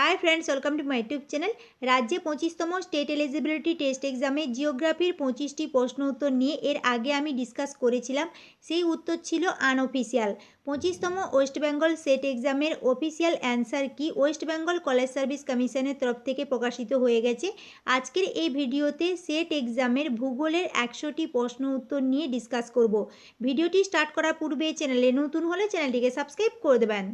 Hi friends welcome to my YouTube channel রাজ্যে পঁচিশতম state eligibility test এক্সামে জিওগ্রাফির পঁচিশটি প্রশ্ন উত্তর নিয়ে এর আগে আমি ডিসকাস করেছিলাম। সেই উত্তর ছিল আনঅফিসিয়াল পঁচিশতম ওয়েস্ট বেঙ্গল সেট এক্সামের অফিসিয়াল অ্যান্সার কি? ওয়েস্ট বেঙ্গল কলেজ সার্ভিস কমিশনের তরফ থেকে প্রকাশিত হয়ে গেছে। আজকের এই ভিডিওতে সেট এক্সামের ভূগোলের একশোটি প্রশ্ন উত্তর নিয়ে ডিসকাস করব। ভিডিওটি স্টার্ট করার পূর্বে চ্যানেলে নতুন হলে চ্যানেলটিকে সাবস্ক্রাইব করে দেবেন।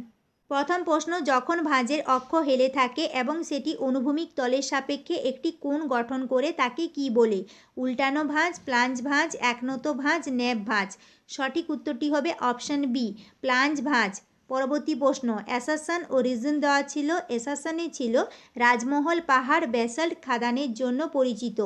প্রথম প্রশ্ন, যখন ভাঁজের অক্ষ হেলে থাকে এবং সেটি অনুভূমিক তলের সাপেক্ষে একটি কোণ গঠন করে তাকে কি বলে? উল্টানো ভাঁজ, প্লাঞ্জ ভাঁজ, একনত ভাঁজ, ন্যাব ভাঁজ। সঠিক উত্তরটি হবে অপশান বি, প্লাঞ্জ ভাঁজ। পরবর্তী প্রশ্ন, অ্যাসাসান ও রিজন দেওয়া ছিল, অ্যাসাসানে ছিল রাজমহল পাহাড় ব্যাসাল্ট খাদানের জন্য পরিচিত,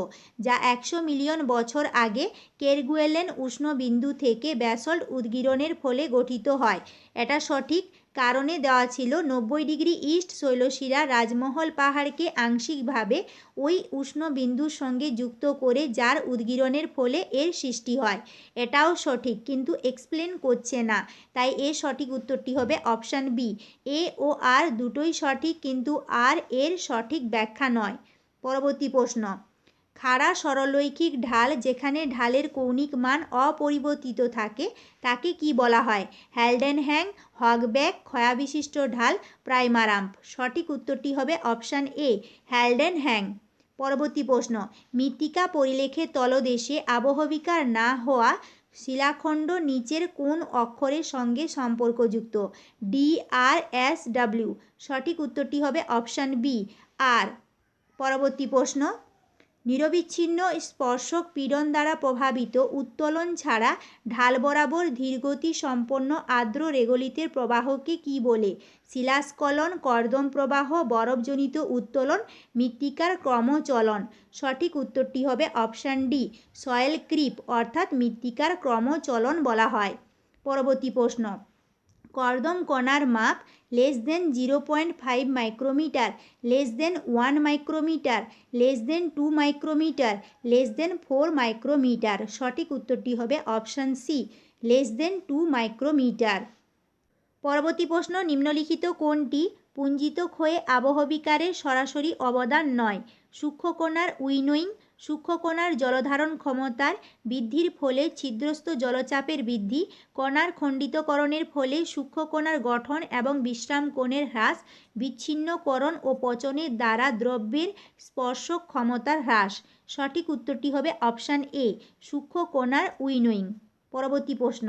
যা একশো মিলিয়ন বছর আগে কেরগুয়েলেন উষ্ণবিন্দু থেকে ব্যাসল্ট উদ্গীরণের ফলে গঠিত হয়। এটা সঠিক কারণে দেওয়া ছিল নব্বই ডিগ্রি ইস্ট শৈলশিরা রাজমহল পাহাড়কে আংশিকভাবে ওই উষ্ণ বিন্দুর সঙ্গে যুক্ত করে যার উদ্গীরণের ফলে এর সৃষ্টি হয়। এটাও সঠিক, কিন্তু এক্সপ্লেন করছে না। তাই এর সঠিক উত্তরটি হবে অপশান বি এ ও আর দুটোই সঠিক, কিন্তু আর এর সঠিক ব্যাখ্যা নয়। পরবর্তী প্রশ্ন। খাড়া সরলরৈখিক ঢাল যেখানে ঢালের কৌণিক মান অপরিবর্তিত থাকে, তাকে কি বলা হয়? হ্যালডেন হ্যাং হগব্যাক, ক্ষয়াবিশিষ্ট ঢাল, প্রাইমারাম্প। সঠিক উত্তরটি হবে অপশান এ হ্যালডেন হ্যাং পরবর্তী প্রশ্ন, মৃত্তিকা পরিলেখে তলদেশে আবহবিকার না হওয়া শিলাখণ্ড নিচের কোন অক্ষরের সঙ্গে সম্পর্কযুক্ত? ডি আর এস ডাব্লিউ সঠিক উত্তরটি হবে অপশান বি আর পরবর্তী প্রশ্ন নিরবিচ্ছিন্ন স্পর্শক পীড়ন দ্বারা প্রভাবিত উত্তোলন ছাড়া ঢাল বরাবর ধীরগতি সম্পন্ন আর্দ্র রেগলিতের প্রবাহকে কি বলে? শিলাস্খলন, কর্দম প্রবাহ, বরফজনিত উত্তোলন, মৃত্তিকার ক্রমচলন। সঠিক উত্তরটি হবে অপশান ডি, সয়েল ক্রিপ, অর্থাৎ মৃত্তিকার ক্রমচলন বলা হয়। পরবর্তী প্রশ্ন। কর্দম কণার মাপ less than zero point five micrometre less than one micrometre less than two micrometre less than four micrometre সঠিক উত্তরটি হবে option C less than two micrometre পরবর্তী প্রশ্ন, নিম্নলিখিত কোনটি পুঞ্জিত ক্ষয়ে আবহবিকারের সরাসরি অবদান নয়। সূক্ষ্মকণার উইনোয়িং সূক্ষ্মকণার জলধারণ ক্ষমতার বৃদ্ধির ফলে ছিদ্রস্থ জলচাপের বৃদ্ধি, কণার খণ্ডিতকরণের ফলে সূক্ষ্মকণার গঠন এবং বিশ্রাম কোণের হ্রাস, বিচ্ছিন্নকরণ ও পচনের দ্বারা দ্রব্যের স্পর্শ ক্ষমতার হ্রাস। সঠিক উত্তরটি হবে অপশান এ, সূক্ষ্মকণার উইনোয়িং। পরবর্তী প্রশ্ন।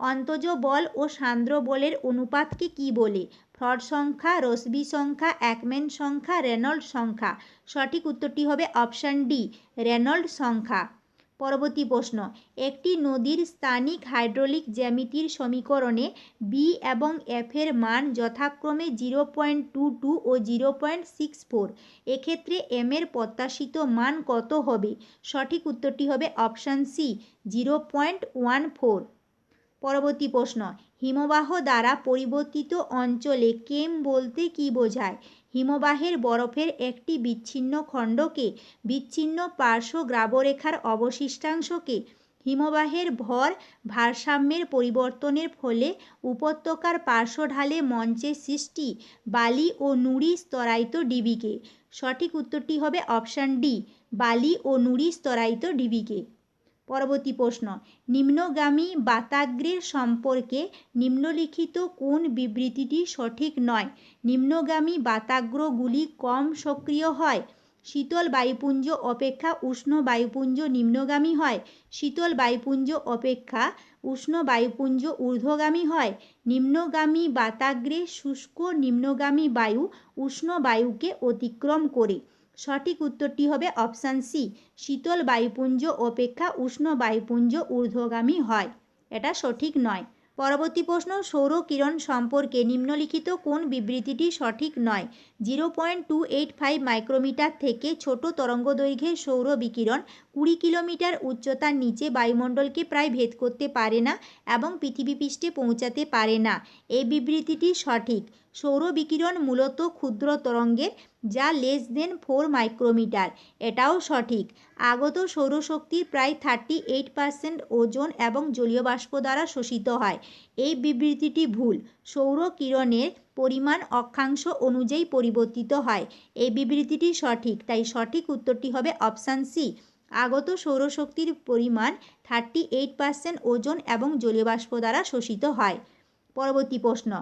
অন্তজ বল ও সান্দ্র বলের অনুপাতকে কি বলে? ফ্রড সংখ্যা, রসবি সংখ্যা, একম্যান সংখ্যা, রেনল্ড সংখ্যা। সঠিক উত্তরটি হবে অপশান ডি, রেনল্ড সংখ্যা। পরবর্তী প্রশ্ন, একটি নদীর স্থানিক হাইড্রোলিক জ্যামিতির সমীকরণে বি এবং এফের মান যথাক্রমে জিরো পয়েন্ট টু টু ও জিরো পয়েন্ট সিক্স ফোর। এক্ষেত্রে এম এর প্রত্যাশিত মান কত হবে? সঠিক উত্তরটি হবে option C, zero point one four. পরবর্তী প্রশ্ন, হিমবাহ দ্বারা পরিবর্তিত অঞ্চলে কেম বলতে কি বোঝায়? হিমবাহের বরফের একটি বিচ্ছিন্ন খণ্ডকে, বিচ্ছিন্ন পার্শ্ব গ্রাবরেখার অবশিষ্টাংশকে, হিমবাহের ভর ভারসাম্যের পরিবর্তনের ফলে উপত্যকার পার্শ্ব ঢালে মঞ্চের সৃষ্টি বালি ও নুড়ি স্তরায়িত ডিবিকে। সঠিক উত্তরটি হবে অপশান ডি, বালি ও নুড়ি স্তরায়িত ডিবিকে। পরবর্তী প্রশ্ন। নিম্নগামী বাতাগ্রের সম্পর্কে নিম্নলিখিত কোন বিবৃতিটি সঠিক নয়? নিম্নগামী বাতাগ্রগুলি কম সক্রিয় হয়, শীতল বায়ুপুঞ্জ অপেক্ষা উষ্ণ বায়ুপুঞ্জ নিম্নগামী হয়, শীতল বায়ুপুঞ্জ অপেক্ষা উষ্ণ বায়ুপুঞ্জ ঊর্ধ্বগামী হয়, নিম্নগামী বাতাগ্রে শুষ্ক নিম্নগামী বায়ু উষ্ণ বায়ুকে অতিক্রম করে। সঠিক উত্তরটি হবে অপশান সি শীতল বায়ুপুঞ্জ অপেক্ষা উষ্ণ বায়ুপুঞ্জ ঊর্ধ্বগামী হয়। এটা সঠিক নয়। পরবর্তী প্রশ্ন, সৌর কিরণ সম্পর্কে নিম্নলিখিত কোন বিবৃতিটি সঠিক নয়? Zero point two eight five micrometre থেকে ছোট তরঙ্গদৈর্ঘ্যের সৌর বিকিরণ কুড়ি কিলোমিটার উচ্চতার নিচে বায়ুমণ্ডলকে প্রায় ভেদ করতে পারে না এবং পৃথিবী পৃষ্ঠে পৌঁছাতে পারে না। এই বিবৃতিটি সঠিক। সৌর বিকিরণ মূলত ক্ষুদ্র তরঙ্গের যা লেস দেন ফোর মাইক্রোমিটার এটাও সঠিক। আগত সৌরশক্তির প্রায় থার্টি এইট পার্সেন্ট ওজন এবং জলীয় বাষ্প দ্বারা শোষিত হয়। এই বিবৃতিটি ভুল। সৌর কিরণের পরিমাণ অক্ষাংশ অনুযায়ী পরিবর্তিত হয়। এই বিবৃতিটি সঠিক, তাই সঠিক উত্তরটি হবে অপশান সি। আগত সৌরশক্তির পরিমাণ থার্টি এইট পার্সেন্ট ওজন এবং জলীয় বাষ্প দ্বারা শোষিত হয়। পরবর্তী প্রশ্ন।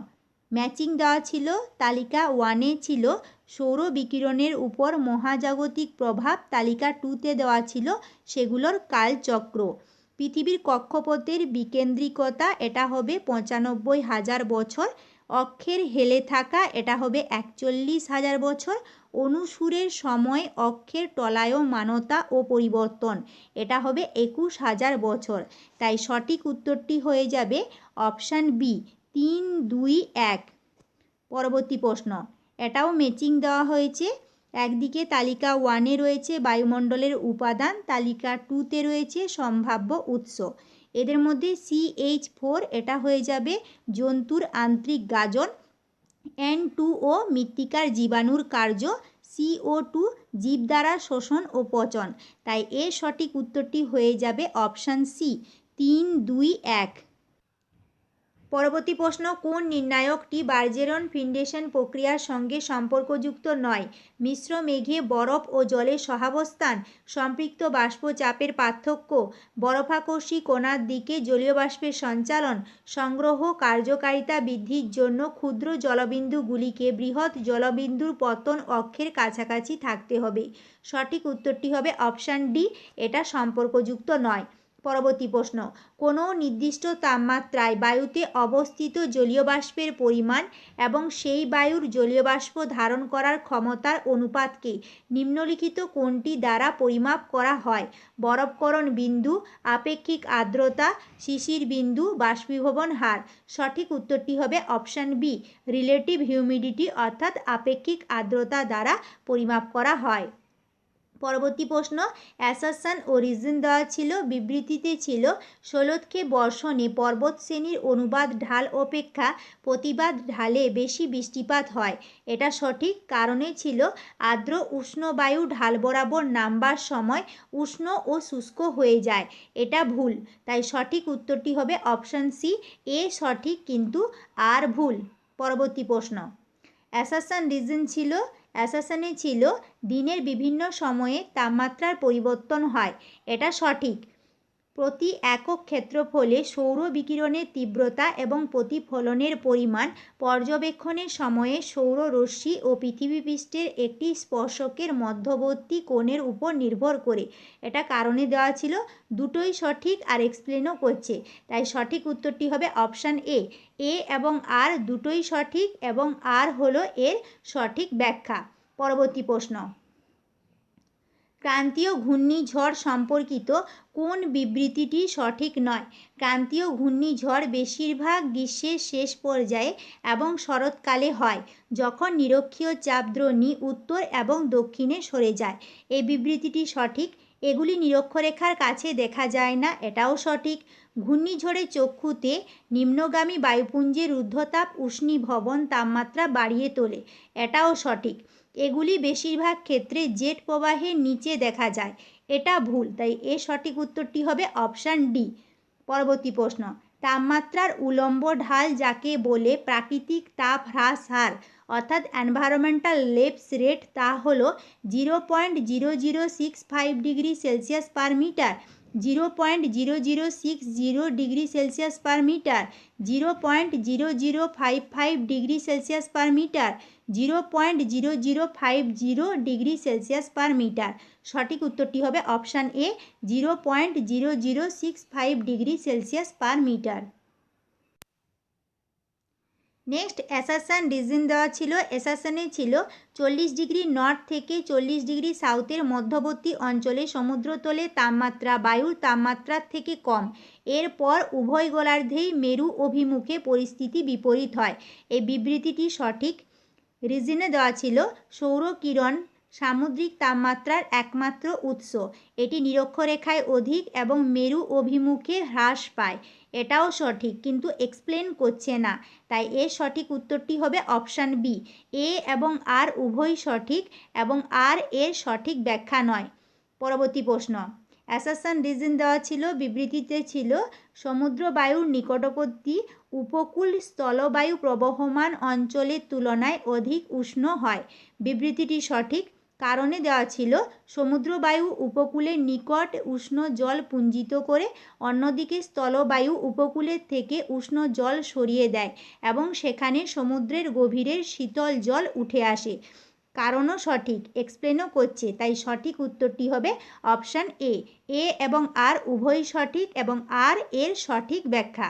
ম্যাচিং দেওয়া ছিল, তালিকা ওয়ানে ছিল, সৌর বিকিরণের উপর মহাজাগতিক প্রভাব তালিকা টুতে দেওয়া ছিল, সেগুলোর কালচক্র পৃথিবীর কক্ষপথের বিকেন্দ্রিকতা, এটা হবে পঁচানব্বই হাজার বছর, অক্ষের হেলে থাকা, এটা হবে একচল্লিশ হাজার বছর, অনুসুরের সময়, অক্ষের টলায়মানতা ও পরিবর্তন, এটা হবে একুশ হাজার বছর। তাই সঠিক উত্তরটি হয়ে যাবে অপশান বি তিন, দুই, এক। পরবর্তী প্রশ্ন, এটাও ম্যাচিং দেওয়া হয়েছে। একদিকে তালিকা ওয়ানে রয়েছে, বায়ুমণ্ডলের উপাদান, তালিকা টুতে রয়েছে, সম্ভাব্য উৎস। এদের মধ্যে সিএইচ ফোর এটা হয়ে যাবে জন্তুর আন্তরিক গাজন। এন টু ও মৃত্তিকার জীবাণুর কার্য। সিও টু জীব দ্বারা শোষণ ও পচন। তাই এর সঠিক উত্তরটি হয়ে যাবে অপশান সি তিন, দুই, এক। পরবর্তী প্রশ্ন, কোন নির্ণায়কটি বার্জেরন ফিন্ডেশন প্রক্রিয়ার সঙ্গে সম্পর্কযুক্ত নয়? মিশ্র মেঘে বরফ ও জলের সহাবস্থান, সম্পৃক্ত বাষ্প চাপের পার্থক্য, বরফাকর্ষী কোনার দিকে জলীয় বাষ্পের সঞ্চালন, সংগ্রহ কার্যকারিতা বৃদ্ধির জন্য ক্ষুদ্র জলবিন্দুগুলিকে বৃহৎ জলবিন্দুর পতন অক্ষের কাছাকাছি থাকতে হবে। সঠিক উত্তরটি হবে অপশান ডি, এটা সম্পর্কযুক্ত নয়। পরবর্তী প্রশ্ন। কোনো নির্দিষ্ট তাপমাত্রায় বায়ুতে অবস্থিত জলীয় বাষ্পের পরিমাণ এবং সেই বায়ুর জলীয় বাষ্প ধারণ করার ক্ষমতার অনুপাতকে নিম্নলিখিত কোনটি দ্বারা পরিমাপ করা হয়? বরফকরণ বিন্দু, আপেক্ষিক আর্দ্রতা, শিশির বিন্দু, বাষ্পীভবন হার। সঠিক উত্তরটি হবে অপশান বি, রিলেটিভ হিউমিডিটি অর্থাৎ আপেক্ষিক আর্দ্রতা দ্বারা পরিমাপ করা হয়। পরবর্তী প্রশ্ন অ্যাসাসান ও রিজন দেওয়া ছিল, বিবৃতিতে ছিল, ষোলতকে বর্ষণে পর্বত শ্রেণির অনুবাদ ঢাল অপেক্ষা প্রতিবাদ ঢালে বেশি বৃষ্টিপাত হয়। এটা সঠিক কারণে ছিল আর্দ্র উষ্ণ বায়ু ঢাল বরাবর নামবার সময় উষ্ণ ও শুষ্ক হয়ে যায়। এটা ভুল, তাই সঠিক উত্তরটি হবে অপশান সি, এ সঠিক কিন্তু আর ভুল। পরবর্তী প্রশ্ন অ্যাসাসান রিজন ছিল অ্যাসাসানে ছিল দিনের বিভিন্ন সময়ে তাপমাত্রার পরিবর্তন হয়। এটা সঠিক। প্রতি একক ক্ষেত্রফলে সৌর বিকিরণের তীব্রতা এবং প্রতিফলনের পরিমাণ পর্যবেক্ষণের সময়ে সৌর রশ্মি ও পৃথিবীপৃষ্ঠের একটি স্পর্শকের মধ্যবর্তী কোণের উপর নির্ভর করে। এটা কারণে দেওয়া ছিল, দুটোই সঠিক আর এক্সপ্লেনও করছে। তাই সঠিক উত্তরটি হবে অপশান এ এ এবং আর দুটোই সঠিক এবং আর হলো এর সঠিক ব্যাখ্যা। পরবর্তী প্রশ্ন। ক্রান্তীয় ঘূর্ণিঝড় সম্পর্কিত কোন বিবৃতিটি সঠিক নয়? ক্রান্তীয় ঘূর্ণিঝড় বেশিরভাগ গ্রীষ্মের শেষ পর্যায়ে এবং শরৎকালে হয়, যখন নিরক্ষীয় চাপদ্রোণী উত্তর এবং দক্ষিণে সরে যায়। এই বিবৃতিটি সঠিক? এগুলি নিরক্ষরেখার কাছে দেখা যায় না, এটাও সঠিক। ঘূর্ণিঝড়ে চক্ষুতে নিম্নগামী বায়ুপুঞ্জের ঊর্ধ্বতাপ উষ্ণীভবন তাপমাত্রা বাড়িয়ে তোলে, এটাও সঠিক। এগুলি বেশিরভাগ ক্ষেত্রে জেট প্রবাহের নিচে দেখা যায়। এটা ভুল, তাই এ সঠিক উত্তরটি হবে অপশান ডি। পরবর্তী প্রশ্ন, তাপমাত্রার উলম্ব ঢাল যাকে বলে প্রাকৃতিক তাপ হ্রাস হার, অর্থাৎ এনভায়রনমেন্টাল লেপস রেট তা হলো zero point zero zero six five degree Celsius per metre zero point zero zero six zero degree Celsius per metre zero point zero zero five five degree Celsius per metre zero point zero zero five zero degree Celsius per metre সঠিক উত্তরটি হবে option A zero point zero zero six five degree Celsius per metre next assertion reason দেওয়া ছিল অ্যাসাসানে ছিল চল্লিশ degree north থেকে চল্লিশ degree সাউথের মধ্যবর্তী অঞ্চলে সমুদ্রতলে তাপমাত্রা, বায়ুর তাপমাত্রার থেকে কম। এরপর উভয় গোলার্ধেই মেরু অভিমুখে পরিস্থিতি বিপরীত হয়। এই বিবৃতিটি সঠিক। রিজিনে দেওয়া ছিল, সৌর কিরণ সামুদ্রিক তাপমাত্রার একমাত্র উৎস। এটি নিরক্ষরেখায় অধিক এবং মেরু অভিমুখে হ্রাস পায়। এটাও সঠিক, কিন্তু এক্সপ্লেন করছে না। তাই এর সঠিক উত্তরটি হবে অপশান বি এ এবং আর উভয় সঠিক এবং আর এর সঠিক ব্যাখ্যা নয়। পরবর্তী প্রশ্ন। অ্যাসাসান রিজন দেওয়া ছিল, বিবৃতিতে ছিল সমুদ্র বায়ুর নিকটবর্তী উপকূল স্থলবায়ু প্রবহমান অঞ্চলের তুলনায় অধিক উষ্ণ হয়। বিবৃতিটি সঠিক কারণে দেওয়া ছিল, সমুদ্রবায়ু উপকূলের নিকট উষ্ণ জল পুঞ্জিত করে অন্যদিকে স্থলবায়ু উপকূলের থেকে উষ্ণ জল সরিয়ে দেয় এবং সেখানে সমুদ্রের গভীরের শীতল জল উঠে আসে। কারণও সঠিক এক্সপ্লেনও করছে, তাই সঠিক উত্তরটি হবে অপশান এ এ এবং আর উভয়ই সঠিক এবং আর এর সঠিক ব্যাখ্যা।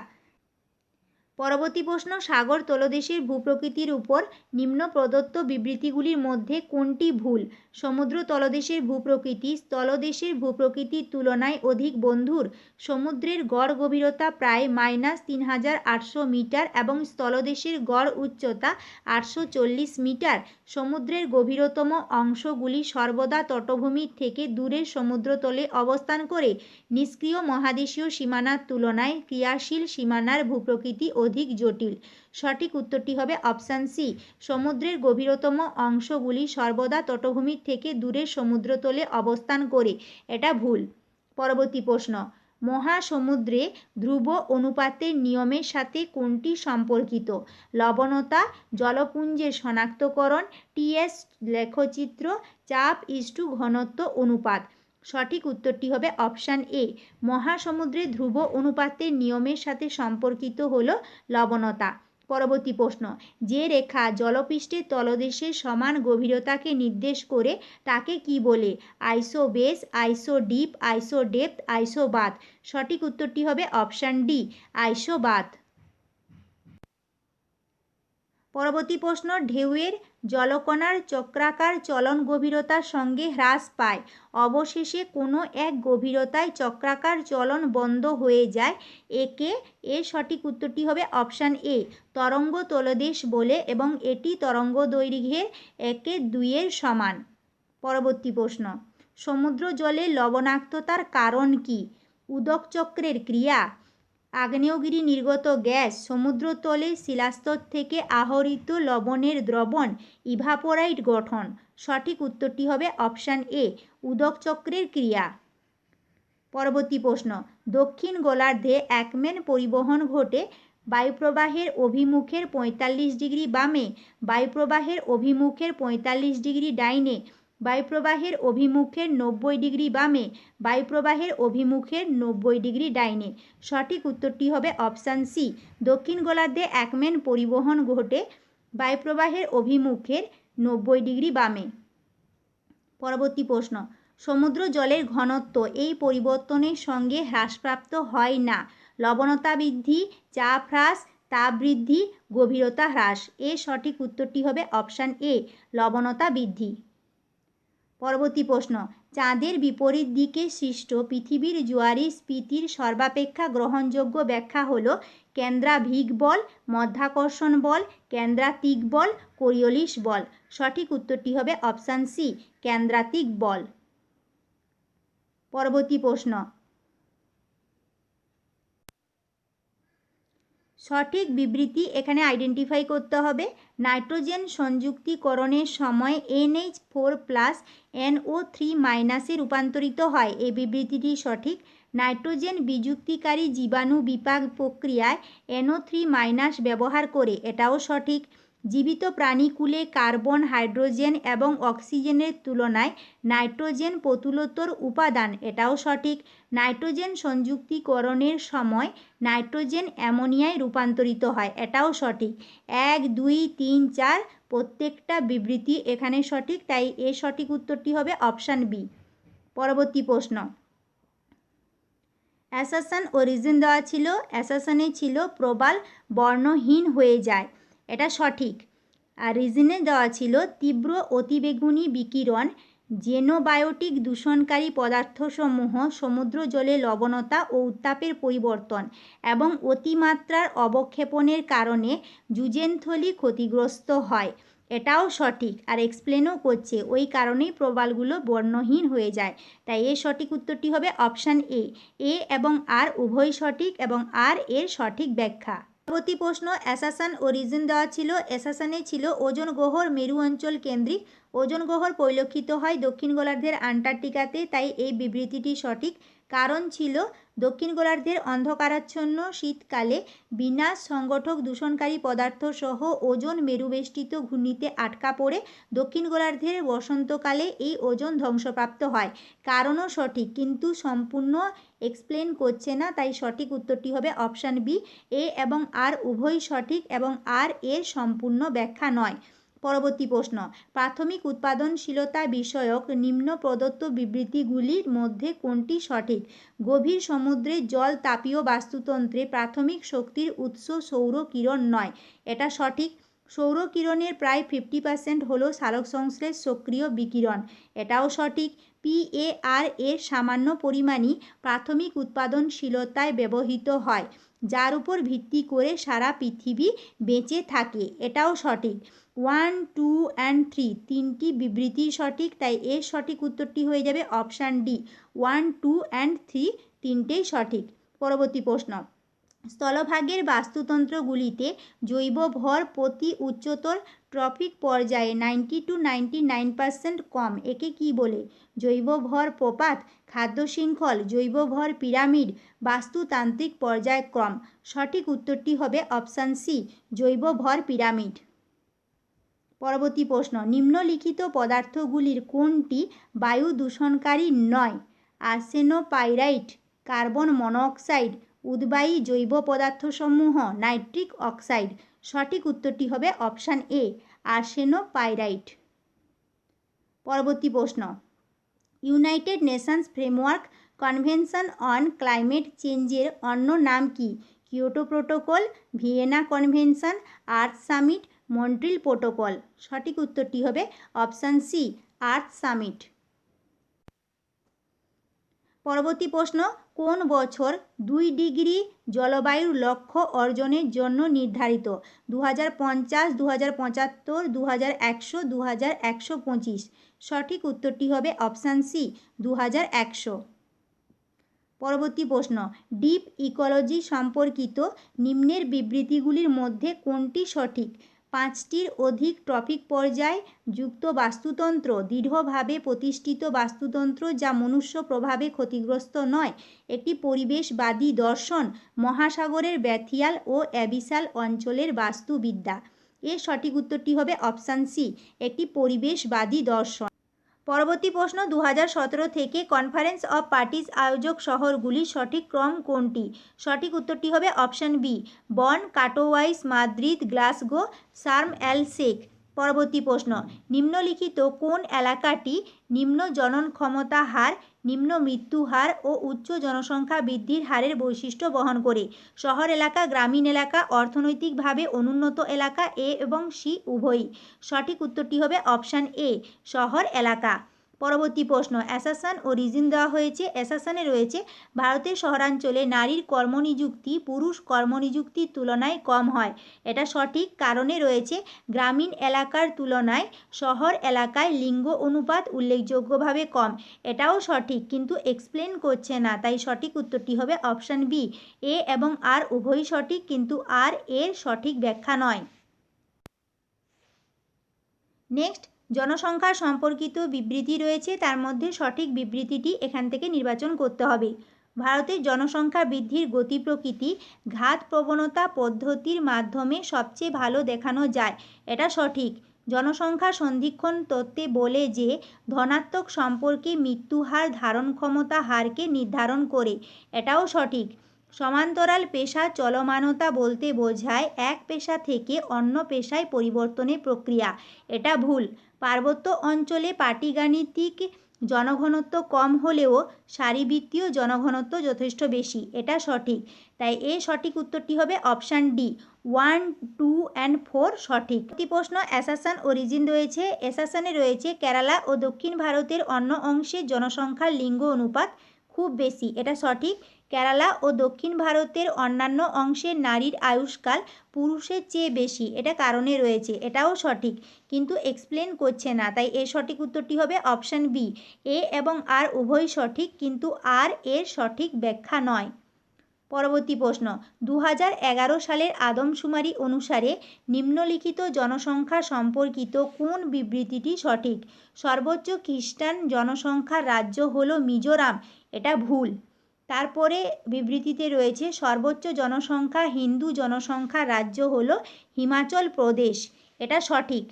পরবর্তী প্রশ্ন, সাগর তলদেশের ভূপ্রকৃতির উপর নিম্ন প্রদত্ত বিবৃতিগুলির মধ্যে কোনটি ভুল? সমুদ্র তলদেশের ভূপ্রকৃতি স্থলদেশের ভূপ্রকৃতির তুলনায় অধিক বন্ধুর, সমুদ্রের গড় গভীরতা প্রায় মাইনাস তিন হাজার আটশো মিটার এবং স্থলদেশের গড় উচ্চতা আটশো চল্লিশ মিটার। সমুদ্রের গভীরতম অংশগুলি সর্বদা তটভূমির থেকে দূরের সমুদ্রতলে অবস্থান করে। নিষ্ক্রিয় মহাদেশীয় সীমানার তুলনায় ক্রিয়াশীল সীমানার ভূপ্রকৃতি অধিক জটিল। সঠিক উত্তরটি হবে অপশান সি। সমুদ্রের গভীরতম অংশগুলি সর্বদা তটভূমির থেকে দূরের সমুদ্রতলে অবস্থান করে। এটা ভুল। পরবর্তী প্রশ্ন, মহাসমুদ্রে ধ্রুব অনুপাতের নিয়মের সাথে কোনটি সম্পর্কিত? লবণতা, জলপুঞ্জের শনাক্তকরণ, টিএস লেখচিত্র, চাপ ইস্টু ঘনত্ব অনুপাত। সঠিক উত্তরটি হবে অপশান এ। মহাসমুদ্রে ধ্রুব অনুপাতের নিয়মের সাথে সম্পর্কিত হল লবণতা। পরবর্তী প্রশ্ন, যে রেখা জলপৃষ্ঠের তলদেশের সমান গভীরতাকে নির্দেশ করে তাকে কি বলে? আইসো বেস আইসো ডিপ আইসো ডেপথ আইসো বাত সঠিক উত্তরটি হবে অপশান ডি আইসো বাত পরবর্তী প্রশ্ন, ঢেউয়ের জলকণার চক্রাকার চলন গভীরতার সঙ্গে হ্রাস পায়। অবশেষে কোনো এক গভীরতায় চক্রাকার চলন বন্ধ হয়ে যায়। একে এর সঠিক উত্তরটি হবে অপশান এ, তরঙ্গ তলদেশ বলে এবং এটি তরঙ্গ দৈর্ঘ্যের একে দুইয়ের সমান। পরবর্তী প্রশ্ন সমুদ্র জলে লবণাক্ততার কারণ কি? উদক চক্রের ক্রিয়া আগ্নেয়গিরি নির্গত গ্যাস সমুদ্রতলে শিলাস্তর থেকে আহরিত লবণের দ্রবণ ইভাপোরাইট গঠন। সঠিক উত্তরটি হবে অপশান এ, উদক চক্রের ক্রিয়া। পরবর্তী প্রশ্ন, দক্ষিণ গোলার্ধে একমেন পরিবহন ঘটে বায়ুপ্রবাহের অভিমুখের পঁয়তাল্লিশ ডিগ্রি বামে, বায়ুপ্রবাহের অভিমুখের পঁয়তাল্লিশ ডিগ্রি ডাইনে বায়ুপ্রবাহের অভিমুখের নব্বই ডিগ্রি বামে, বায়ুপ্রবাহের অভিমুখের নব্বই ডিগ্রি ডাইনে। সঠিক উত্তরটি হবে অপশান সি। দক্ষিণ গোলার্ধে একমেন পরিবহন ঘটে বায়ুপ্রবাহের অভিমুখের নব্বই ডিগ্রি বামে। পরবর্তী প্রশ্ন, সমুদ্র জলের ঘনত্ব এই পরিবর্তনের সঙ্গে হ্রাসপ্রাপ্ত হয় না। লবণতা বৃদ্ধি, চাপ হ্রাস, তাপ বৃদ্ধি, গভীরতা হ্রাস। এর সঠিক উত্তরটি হবে অপশান এ, লবণতা বৃদ্ধি। পরবর্তী প্রশ্ন, চাঁদের বিপরীত দিকে সৃষ্ট পৃথিবীর জোয়ারি স্ফীতির সর্বাপেক্ষা গ্রহণযোগ্য ব্যাখ্যা হল কেন্দ্রাভিক বল, মধ্যাকর্ষণ বল, কেন্দ্রাতিক বল, কোরিওলিস বল। সঠিক উত্তরটি হবে অপশান সি, কেন্দ্রাতিক বল। পরবর্তী প্রশ্ন সঠিক বিবৃতি এখানে আইডেন্টিফাই করতে হবে। নাইট্রোজেন সংযুক্তিকরণের সময় NH four plus NO three মাইনাসে রূপান্তরিত হয়। এই বিবৃতিটি সঠিক। নাইট্রোজেন বিযুক্তিকারী জীবাণু বিপাক প্রক্রিয়ায় এনও থ্রি মাইনাস ব্যবহার করে এটাও সঠিক। জীবিত প্রাণীকুলে কার্বন, হাইড্রোজেন এবং অক্সিজেনের তুলনায় নাইট্রোজেন প্রতুলতর উপাদান, এটাও সঠিক। নাইট্রোজেন সংযুক্তিকরণের সময় নাইট্রোজেন অ্যামোনিয়ায় রূপান্তরিত হয়, এটাও সঠিক। এক, দুই, তিন, চার, প্রত্যেকটা বিবৃতি এখানে সঠিক, তাই এর সঠিক উত্তরটি হবে অপশান বি। পরবর্তী প্রশ্ন। অ্যাসাসান ও রিজন দেওয়া ছিল, অ্যাসাসানে ছিল প্রবাল বর্ণহীন হয়ে যায়। এটা সঠিক। আর রিজনে দেওয়া ছিল তীব্র অতিবেগুনি বিকিরণ, জেনোবায়োটিক দূষণকারী পদার্থসমূহ, সমুদ্র জলে লবণতা ও উত্তাপের পরিবর্তন এবং অতিমাত্রার অবক্ষেপণের কারণে জুজেনথলি ক্ষতিগ্রস্ত হয়। এটাও সঠিক আর এক্সপ্লেনও করছে। ওই কারণেই প্রবালগুলো বর্ণহীন হয়ে যায়। তাই এর সঠিক উত্তরটি হবে অপশান এ এ এবং আর উভয় সঠিক এবং আর এর সঠিক ব্যাখ্যা। পরবর্তী প্রশ্ন অ্যাসাসান ও রিজন দেওয়া ছিল। অ্যাসাসানে ছিল ওজন গহ্বর মেরু অঞ্চল কেন্দ্রিক। ওজন গহ্বর পরিলক্ষিত হয় দক্ষিণ গোলার্ধের আন্টার্কটিকাতে, তাই এই বিবৃতিটি সঠিক। কারণ ছিল দক্ষিণ গোলার্ধের অন্ধকারাচ্ছন্ন শীতকালে বিনাশ সংগঠক দূষণকারী পদার্থ সহ ওজন মেরুবেষ্টিত ঘূর্ণিতে আটকা পড়ে দক্ষিণ গোলার্ধের বসন্তকালে এই ওজন ধ্বংসপ্রাপ্ত হয়। কারণও সঠিক, কিন্তু সম্পূর্ণ এক্সপ্লেন করছে না, তাই সঠিক উত্তরটি হবে অপশান বি, এ এবং আর উভয় সঠিক এবং আর এর সম্পূর্ণ ব্যাখ্যা নয়। পরবর্তী প্রশ্ন, প্রাথমিক উৎপাদনশীলতা বিষয়ক নিম্ন প্রদত্ত বিবৃতিগুলির মধ্যে কোনটি সঠিক? গভীর সমুদ্রের জল তাপীয় বাস্তুতন্ত্রে প্রাথমিক শক্তির উৎস সৌর কিরণ নয়, এটা সঠিক। সৌর কিরণের প্রায় ফিফটি পার্সেন্ট হল সালোক সংশ্লেষ সক্রিয় বিকিরণ, এটাও সঠিক। পিএআর এর সামান্য পরিমাণই প্রাথমিক উৎপাদনশীলতায় ব্যবহৃত হয়, যার উপর ভিত্তি করে সারা পৃথিবী বেঁচে থাকে। এটাও সঠিক। ওয়ান, টু, অ্যান্ড থ্রি তিনটি বিবৃতি সঠিক, তাই এর সঠিক উত্তরটি হয়ে যাবে option D. One, two, and three তিনটেই সঠিক। পরবর্তী প্রশ্ন। স্থলভাগের বাস্তুতন্ত্রগুলিতে জৈব ভর প্রতি উচ্চতর ট্রপিক পর্যায়ে ninety two ninety nine percent কম। একে কি বলে? জৈব ভর প্রপাত, খাদ্য শৃঙ্খল জৈব ভর পিরামিড, বাস্তুতান্ত্রিক পর্যায়ক্রম সঠিক উত্তরটি হবে অপশান সি জৈব ভর পিরামিড। পরবর্তী প্রশ্ন, নিম্নলিখিত পদার্থগুলির কোনটি বায়ু দূষণকারী নয়? আর্সেনোপাইরাইট, কার্বন মনোঅক্সাইড উদ্বায়ী জৈব পদার্থসমূহ নাইট্রিক অক্সাইড। সঠিক উত্তরটি হবে অপশান এ, আর্সেনোপাইরাইট। পরবর্তী প্রশ্ন। United Nations Framework Convention on Climate চেঞ্জের অন্য নাম কি? Kyoto Protocol, Vienna Convention, Earth Summit, Montreal Protocol. সঠিক উত্তরটি হবে অপশান সি, আর্থ সামিট। পরবর্তী প্রশ্ন। কোন বছর দুই ডিগ্রি জলবায়ুর লক্ষ্য অর্জনের জন্য নির্ধারিত? দু হাজার পঞ্চাশ দু হাজার পঁচাত্তর দু হাজার একশো দু হাজার একশো পঁচিশ। সঠিক উত্তরটি হবে অপশান সি দু হাজার একশো। পরবর্তী প্রশ্ন, ডিপ ইকোলজি সম্পর্কিত নিম্নের বিবৃতিগুলির মধ্যে কোনটি সঠিক? পাঁচটির অধিক ট্রপিক পর্যায় যুক্ত বাস্তুতন্ত্র দৃঢ়ভাবে প্রতিষ্ঠিত বাস্তুতন্ত্র যা মনুষ্য প্রভাবে ক্ষতিগ্রস্ত নয়। একটি পরিবেশবাদী দর্শন মহাসাগরের ব্যাথিয়াল ও অ্যাবিসাল অঞ্চলের বাস্তুবিদ্যা। এর সঠিক উত্তরটি হবে অপশান সি, একটি পরিবেশবাদী দর্শন। পরবর্তী প্রশ্ন দু থেকে কনফারেন্স অফ পার্টিস আয়োজক শহরগুলির সঠিক ক্রম কোনটি? সঠিক উত্তরটি হবে option B Bonn Katowice Madrid Glasgow Sharm el Sheikh পরবর্তী প্রশ্ন। নিম্নলিখিত কোন এলাকাটি নিম্ন জনন ক্ষমতা হার, নিম্ন মৃত্যু হার ও উচ্চ জনসংখ্যা বৃদ্ধির হারের বৈশিষ্ট্য বহন করে? শহর এলাকা, গ্রামীণ এলাকা, অর্থনৈতিকভাবে অনুন্নত এলাকা এ এবং সি উভয়ই। সঠিক উত্তরটি হবে অপশান এ, শহর এলাকা। পরবর্তী প্রশ্ন, অ্যাসাসান ও রিজিন দেওয়া হয়েছে। অ্যাসাসানে রয়েছে, ভারতের শহরাঞ্চলে নারীর কর্মনিযুক্তি, পুরুষ কর্মনিযুক্তির তুলনায় কম হয়। এটা সঠিক কারণে রয়েছে, গ্রামীণ এলাকার তুলনায় শহর এলাকায় লিঙ্গ অনুপাত উল্লেখযোগ্যভাবে কম। এটাও সঠিক, কিন্তু এক্সপ্লেন করছে না, তাই সঠিক উত্তরটি হবে অপশান বি এ এবং আর উভয়ই সঠিক, কিন্তু আর এর সঠিক ব্যাখ্যা নয়। নেক্সট জনসংখ্যা সম্পর্কিত বিবৃতি রয়েছে, তার মধ্যে সঠিক বিবৃতিটি এখান থেকে নির্বাচন করতে হবে। ভারতের জনসংখ্যা বৃদ্ধির গতি প্রকৃতি, ঘাত প্রবণতা পদ্ধতির মাধ্যমে সবচেয়ে ভালো দেখানো যায়, এটা সঠিক। জনসংখ্যা সন্ধিক্ষণ তত্ত্বে বলে যে, ধনাত্মক সম্পর্কে মৃত্যুহার ধারণ ক্ষমতা হারকে নির্ধারণ করে, এটাও সঠিক। সমান্তরাল পেশা চলমানতা বলতে বোঝায় এক পেশা থেকে অন্য পেশায় পরিবর্তনের প্রক্রিয়া, এটা ভুল। পার্বত্য অঞ্চলে পাটিগাণিতিক জনঘনত্ব কম হলেও সারিবৃত্তীয় জনঘনত্ব যথেষ্ট বেশি, এটা সঠিক। তাই এ সঠিক উত্তরটি হবে option D, one, two, and four সঠিক। একটি প্রশ্ন, অ্যাসাসান অরিজিন রয়েছে। অ্যাসাসানে রয়েছে কেরালা ও দক্ষিণ ভারতের অন্য অংশের জনসংখ্যার লিঙ্গ অনুপাত খুব বেশি, এটা সঠিক। কেরালা ও দক্ষিণ ভারতের অন্যান্য অংশের নারীর আয়ুষ্কাল পুরুষের চেয়ে বেশি। এটা কারণে রয়েছে। এটাও সঠিক। কিন্তু এক্সপ্লেন করছে না। তাই এর সঠিক উত্তরটি হবে অপশান বি এ এবং আর উভয় সঠিক, কিন্তু আর এর সঠিক ব্যাখ্যা নয়। পরবর্তী প্রশ্ন। দু হাজার এগারো সালের আদমশুমারি অনুসারে নিম্নলিখিত জনসংখ্যা সম্পর্কিত কোন বিবৃতিটি সঠিক? সর্বোচ্চ খ্রিস্টান জনসংখ্যার রাজ্য হল মিজোরাম। এটা ভুল। তারপরে বিবৃতিতে রয়েছে, সর্বোচ্চ জনসংখ্যা হিন্দু জনসংখ্যার রাজ্য হল হিমাচল প্রদেশ। এটা সঠিক।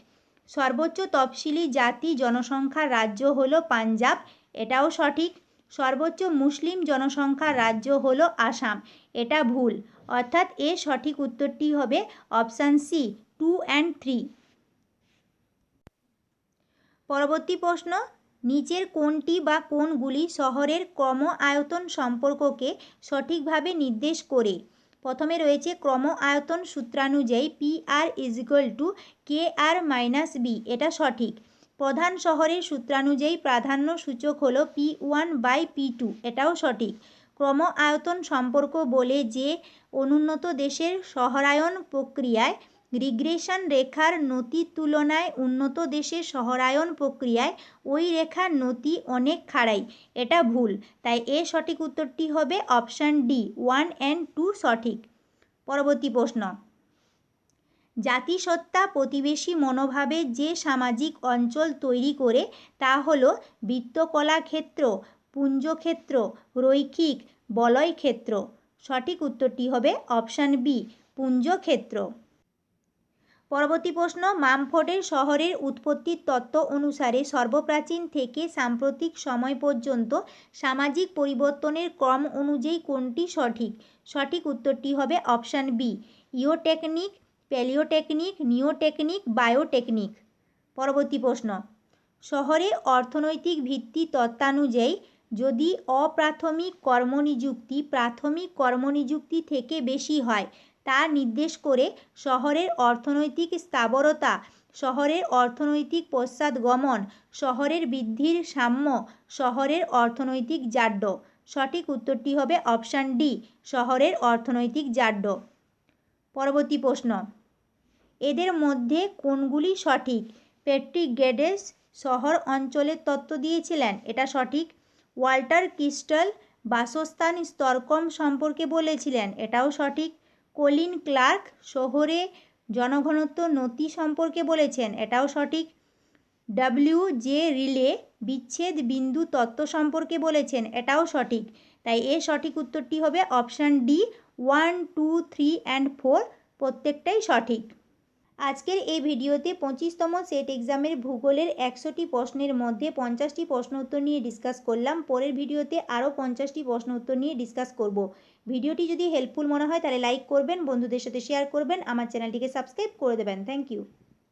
সর্বোচ্চ তফসিলি জাতি জনসংখ্যার রাজ্য হল পাঞ্জাব। এটাও সঠিক। সর্বোচ্চ মুসলিম জনসংখ্যার রাজ্য হল আসাম। এটা ভুল। অর্থাৎ এর সঠিক উত্তরটি হবে option C, two and three. পরবর্তী প্রশ্ন নিচের কোনটি বা কোনগুলি শহরের ক্রম আয়তন সম্পর্ককে সঠিকভাবে নির্দেশ করে। প্রথমে রয়েছে ক্রম আয়তন সূত্রানুযায়ী P R is equal to K R minus B এটা সঠিক। প্রধান শহরের সূত্রানুযায়ী প্রাধান্য সূচক হলো P one by P two এটাও সঠিক। ক্রম আয়তন সম্পর্ক বলে যে অনুন্নত দেশের শহরায়ন প্রক্রিয়ায় রিগ্রেশন রেখার নতির তুলনায় উন্নত দেশের শহরায়ন প্রক্রিয়ায় ওই রেখার নতি অনেক খাড়াই। এটা ভুল। তাই এ সঠিক উত্তরটি হবে option D, one and two সঠিক। পরবর্তী প্রশ্ন। জাতিসত্তা প্রতিবেশী মনোভাবে যে সামাজিক অঞ্চল তৈরি করে তা হল বৃত্তকলা ক্ষেত্র, পুঞ্জক্ষেত্র, রৈখিক বলয় ক্ষেত্র। সঠিক উত্তরটি হবে অপশান বি, পুঞ্জক্ষেত্র। পরবর্তী প্রশ্ন, মামফোর্ডের শহরের উৎপত্তির তত্ত্ব অনুসারে সর্বপ্রাচীন থেকে সাম্প্রতিক সময় পর্যন্ত সামাজিক পরিবর্তনের ক্রম অনুযায়ী কোনটি সঠিক? সঠিক উত্তরটি হবে অপশান বি, ইওটেকনিক, প্যালিওটেকনিক, নিওটেকনিক, বায়োটেকনিক। পরবর্তী প্রশ্ন, শহরে অর্থনৈতিক ভিত্তি তত্ত্বানুযায়ী যদি অপ্রাথমিক কর্মনিযুক্তি প্রাথমিক কর্মনিযুক্তি থেকে বেশি হয় তা নির্দেশ করে শহরের অর্থনৈতিক স্থাবরতা, শহরের অর্থনৈতিক পশ্চাৎগমন শহরের বৃদ্ধির সাম্য, শহরের অর্থনৈতিক জাড্য। সঠিক উত্তরটি হবে অপশান ডি, শহরের অর্থনৈতিক জাড্য। পরবর্তী প্রশ্ন। এদের মধ্যে কোনগুলি সঠিক? পেট্রিক গেডেস শহর অঞ্চলের তত্ত্ব দিয়েছিলেন, এটা সঠিক। ওয়াল্টার ক্রিস্টাল বাসস্থান স্তরকম সম্পর্কে বলেছিলেন, এটাও সঠিক। কলিন ক্লার্ক শহরে জনঘনত্ব নতি সম্পর্কে বলেছেন। এটাও সঠিক। ডাব্লিউ জে রিলে বিচ্ছেদ বিন্দু তত্ত্ব সম্পর্কে বলেছেন। এটাও সঠিক। তাই এর সঠিক উত্তরটি হবে option D, one, two, three and four. প্রত্যেকটাই সঠিক। আজকের এই ভিডিওতে পঁচিশতম সেট এক্সামের ভূগোলের একশোটি প্রশ্নের মধ্যে পঞ্চাশটি প্রশ্ন উত্তর নিয়ে ডিসকাস করলাম। পরের ভিডিওতে আরও পঞ্চাশটি প্রশ্ন উত্তর নিয়ে ডিসকাস করব। ভিডিওটি যদি হেল্পফুল মনে হয় তাহলে লাইক করবেন, বন্ধুদের সাথে শেয়ার করবেন, আমার চ্যানেলটিকে সাবস্ক্রাইব করে দেবেন। Thank you